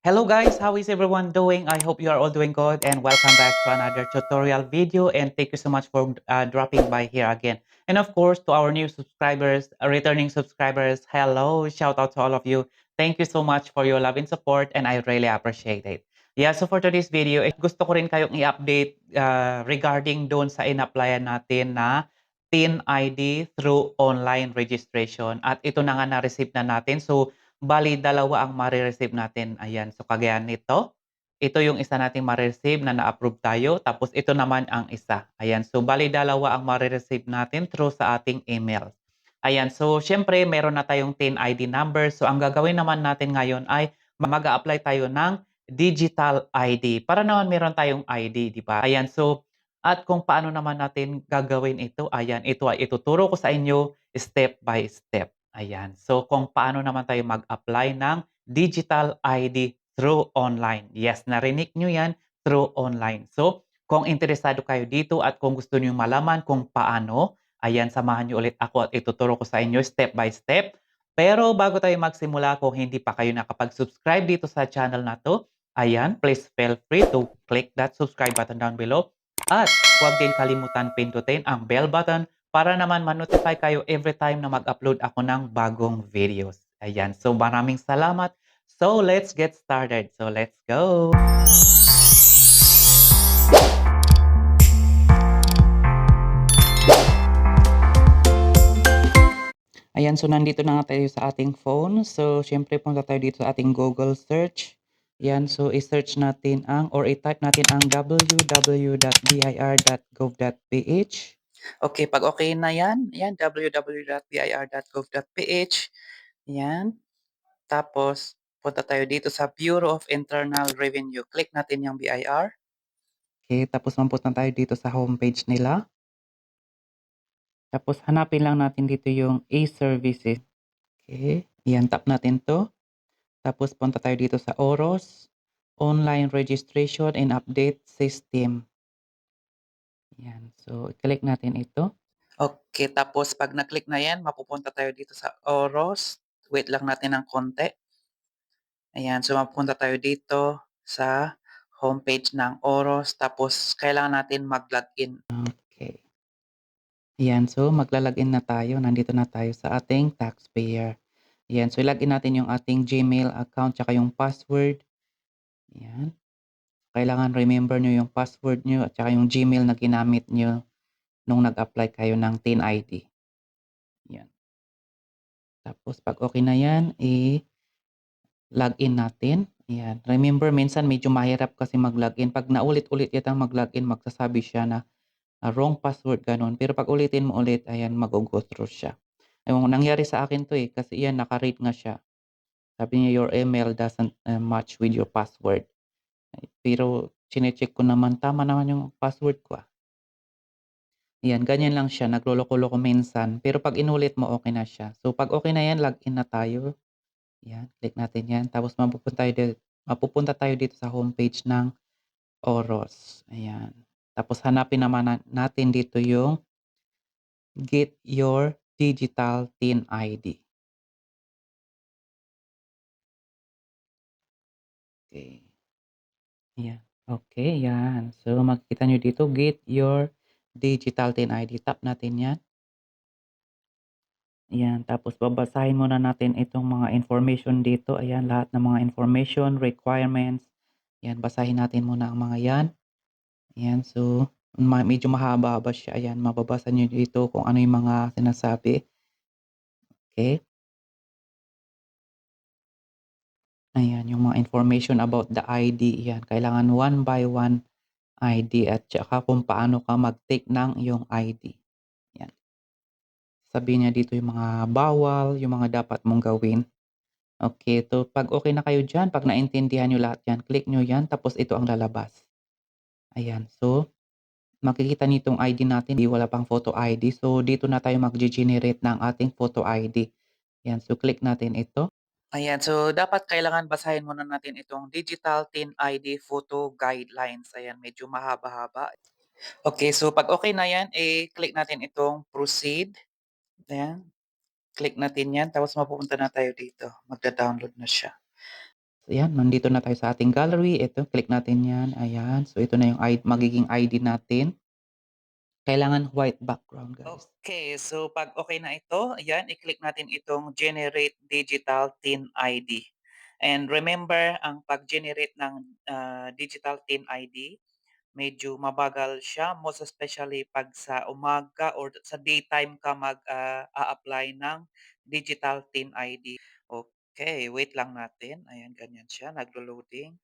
Hello guys, how is everyone doing? I hope you are all doing good and welcome back to another tutorial video and thank you so much for uh, dropping by here again. And of course, to our new subscribers, returning subscribers, hello, shout out to all of you. Thank you so much for your love and support and I really appreciate it. Yeah, so for today's video, eh, gusto ko rin kayong i-update uh, regarding doon sa in-applyan natin na PIN ID through online registration. At ito na nga na-receive na natin. So, Bali dalawa ang mare-receive natin, ayan. So kagaya nito, ito yung isa nating mare-receive na na-approve tayo, tapos ito naman ang isa, ayan. So bali dalawa ang mare-receive natin through sa ating email. Ayan, so siyempre meron na tayong TIN ID number. So ang gagawin naman natin ngayon ay mag-a-apply tayo ng digital ID para naman meron tayong ID, di ba? Ayan, so at kung paano naman natin gagawin ito, ayan, ito ay ituturo ko sa inyo step by step. Ayan. So, kung paano naman tayo mag-apply ng digital ID through online. Yes, narinig nyo yan through online. So, kung interesado kayo dito at kung gusto niyo malaman kung paano, ayan, samahan niyo ulit ako at ituturo ko sa inyo step by step. Pero bago tayo magsimula, kung hindi pa kayo nakapag-subscribe dito sa channel na to, ayan, please feel free to click that subscribe button down below. At huwag din kalimutan pindutin ang bell button para naman ma-notify kayo every time na mag-upload ako ng bagong videos. Ayan. So, maraming salamat. So, let's get started. So, let's go! Ayan, so nandito na nga tayo sa ating phone. So, syempre punta tayo dito sa ating Google search. Ayan, so i-search natin ang or i-type natin ang www.bir.gov.ph. Okay, pag okay na yan, yan, www.bir.gov.ph. Yan. Tapos, punta tayo dito sa Bureau of Internal Revenue. Click natin yung BIR. Okay, tapos mapunta tayo dito sa homepage nila. Tapos hanapin lang natin dito yung e-services. Okay, yan, tap natin to. Tapos punta tayo dito sa OROS, Online Registration and Update System. Yan. So, click natin ito. Okay, tapos pag na-click na yan, mapupunta tayo dito sa OROS. Wait lang natin ng konti. Ayan, so mapupunta tayo dito sa homepage ng OROS. Tapos, kailangan natin mag-login. Okay. Ayan, so magla-login na tayo. Nandito na tayo sa ating taxpayer. Ayan, so ilagin natin yung ating Gmail account tsaka yung password. Ayan. Kailangan remember nyo yung password nyo at saka yung Gmail na ginamit nyo nung nag-apply kayo ng TIN ID. Ayan. Tapos pag okay na yan, i-login natin. Ayan. Remember, minsan medyo mahirap kasi mag-login. Pag naulit-ulit yatang mag-login, magsasabi siya na uh, wrong password, ganun. Pero pag ulitin mo ulit, ayan, mag-go through siya. Yung nangyari sa akin to eh, kasi yan, naka-rate nga siya. Sabi niya, your email doesn't uh, match with your password. Pero, chinecheck ko naman, tama naman yung password ko ah. Yan, ganyan lang siya, nagloloko-loko minsan. Pero pag inulit mo, okay na siya. So, pag okay na yan, login na tayo. Yan, click natin yan. Tapos, mapupunta tayo, dito, mapupunta tayo dito sa homepage ng OROS. Ayan. Tapos, hanapin naman natin dito yung get your digital TIN ID. Okay. Ayan. Okay, yan. So, makikita nyo dito, get your digital TIN ID. Tap natin yan. Ayan. Tapos, babasahin muna natin itong mga information dito. Ayan, lahat ng mga information, requirements. Ayan, basahin natin muna ang mga yan. Ayan, so, medyo mahaba-haba siya. Ayan, mababasa nyo dito kung ano yung mga sinasabi. Okay. Ayan, yung mga information about the ID, yan. Kailangan one by one ID at saka kung paano ka mag-take ng iyong ID. Yan. Sabihin niya dito yung mga bawal, yung mga dapat mong gawin. Okay, so pag okay na kayo dyan, pag naintindihan nyo lahat yan, click nyo yan, tapos ito ang lalabas. Ayan, so makikita nitong ID natin, di wala pang photo ID. So dito na tayo mag-generate ng ating photo ID. Yan, so click natin ito. Ayan, so dapat kailangan basahin muna natin itong Digital TIN ID Photo Guidelines. Ayan, medyo mahaba-haba. Okay, so pag okay na yan, i-click natin itong Proceed. Ayan, click natin yan. Tapos mapupunta na tayo dito. Magda-download na siya. ayan, nandito na tayo sa ating gallery. Ito, click natin yan. Ayan. So, ito na yung ID, magiging ID natin. Kailangan white background, guys. Okay, so pag okay na ito, ayan, i-click natin itong Generate Digital TIN ID. And remember, ang pag-generate ng ah, Digital TIN ID, medyo mabagal siya, most especially pag sa umaga or sa daytime ka mag-a-apply ng Digital TIN ID. Okay, wait lang natin. Ayan, ganyan siya, naglo-loading.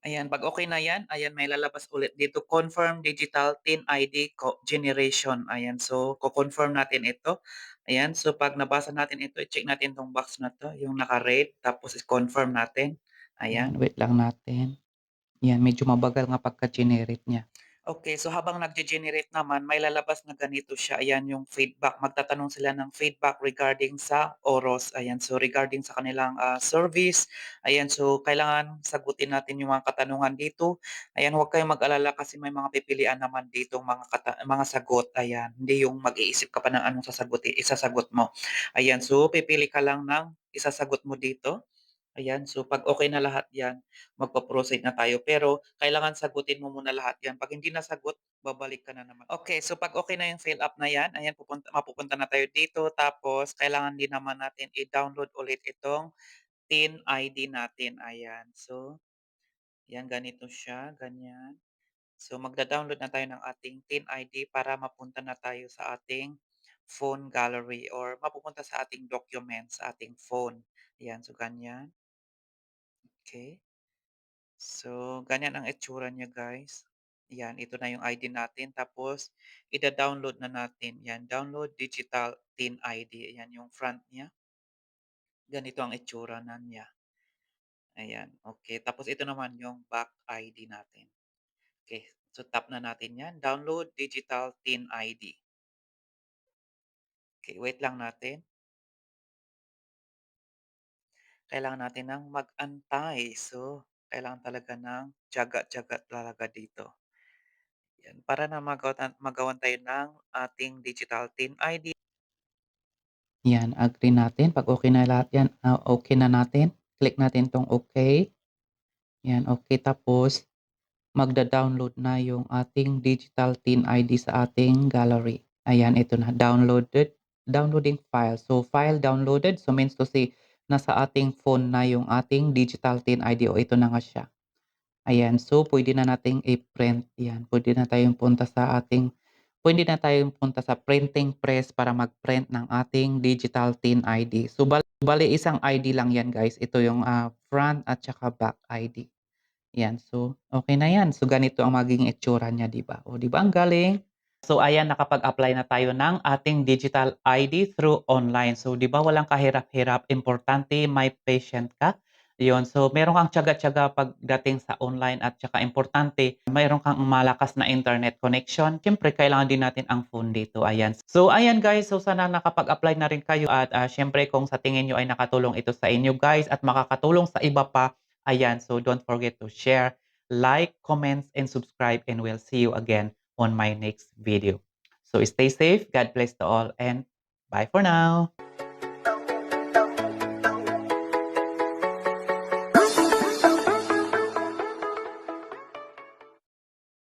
Ayan, pag okay na yan, ayan, may lalabas ulit dito, confirm digital TIN ID co- generation. Ayan, so, ko-confirm natin ito. Ayan, so pag nabasa natin ito, i-check natin tong box na to, yung naka-red, tapos i-confirm natin. Ayan. wait lang natin. Ayan, medyo mabagal nga pagka-generate niya. Okay, so habang nagge-generate naman, may lalabas na ganito siya. Ayan yung feedback. Magtatanong sila ng feedback regarding sa oros. Ayan, so regarding sa kanilang ah, service. Ayan, so kailangan sagutin natin yung mga katanungan dito. Ayan, huwag kayong mag-alala kasi may mga pipilian naman dito mga kata- mga sagot. Ayan, hindi yung mag-iisip ka pa ng anong sasagutin, isasagot mo. Ayan, so pipili ka lang ng isasagot mo dito. Ayan, so pag okay na lahat yan, magpo-proceed na tayo. Pero kailangan sagutin mo muna lahat yan. Pag hindi nasagot, babalik ka na naman. Okay, so pag okay na yung fill up na yan, ayan, pupunta, mapupunta na tayo dito. Tapos, kailangan din naman natin i-download ulit itong TIN ID natin. Ayan, so, yan, ganito siya, ganyan. So, magda-download na tayo ng ating TIN ID para mapunta na tayo sa ating phone gallery or mapupunta sa ating documents sa ating phone. Ayan, so ganyan. Okay. So, ganyan ang itsura niya guys. Yan, ito na yung ID natin. Tapos, ida-download na natin. Yan, download digital TIN ID. Yan yung front niya. Ganito ang itsura na niya. Ayan, okay. Tapos ito naman yung back ID natin. Okay, so tap na natin yan. Download digital TIN ID. Okay, wait lang natin. Kailangan natin ng mag-antay. So, kailangan talaga ng tiyaga-tiyaga talaga dito. Yan, para na magawan, magawan tayo ng ating digital TIN ID. Yan, agree natin. Pag okay na lahat yan, ah, okay na natin. Click natin tong okay. Yan, okay. Tapos, magda-download na yung ating digital TIN ID sa ating gallery. Ayan, ito na. Downloaded. Downloading file. So, file downloaded. So, means to say, nasa ating phone na yung ating digital TIN ID. O, ito na nga siya. Ayan, so pwede na nating i-print yan. Pwede na tayong punta sa ating pwede na tayong punta sa printing press para mag-print ng ating digital TIN ID. So bali, bali isang ID lang yan guys. Ito yung ah, front at saka back ID. Yan, so okay na yan. So ganito ang magiging itsura niya, di ba? O di ba ang galing? So ayan, nakapag-apply na tayo ng ating digital ID through online. So di ba walang kahirap-hirap, importante may patient ka. Yun, so meron kang tiyaga-tiyaga pagdating sa online at saka importante, mayroon kang malakas na internet connection. Siyempre, kailangan din natin ang phone dito. Ayan. So, ayan guys. So, sana nakapag-apply na rin kayo. At ah, siyempre, kung sa tingin nyo ay nakatulong ito sa inyo guys at makakatulong sa iba pa, ayan. So, don't forget to share, like, comments, and subscribe. And we'll see you again on my next video. So, stay safe. God bless to all. And bye for now.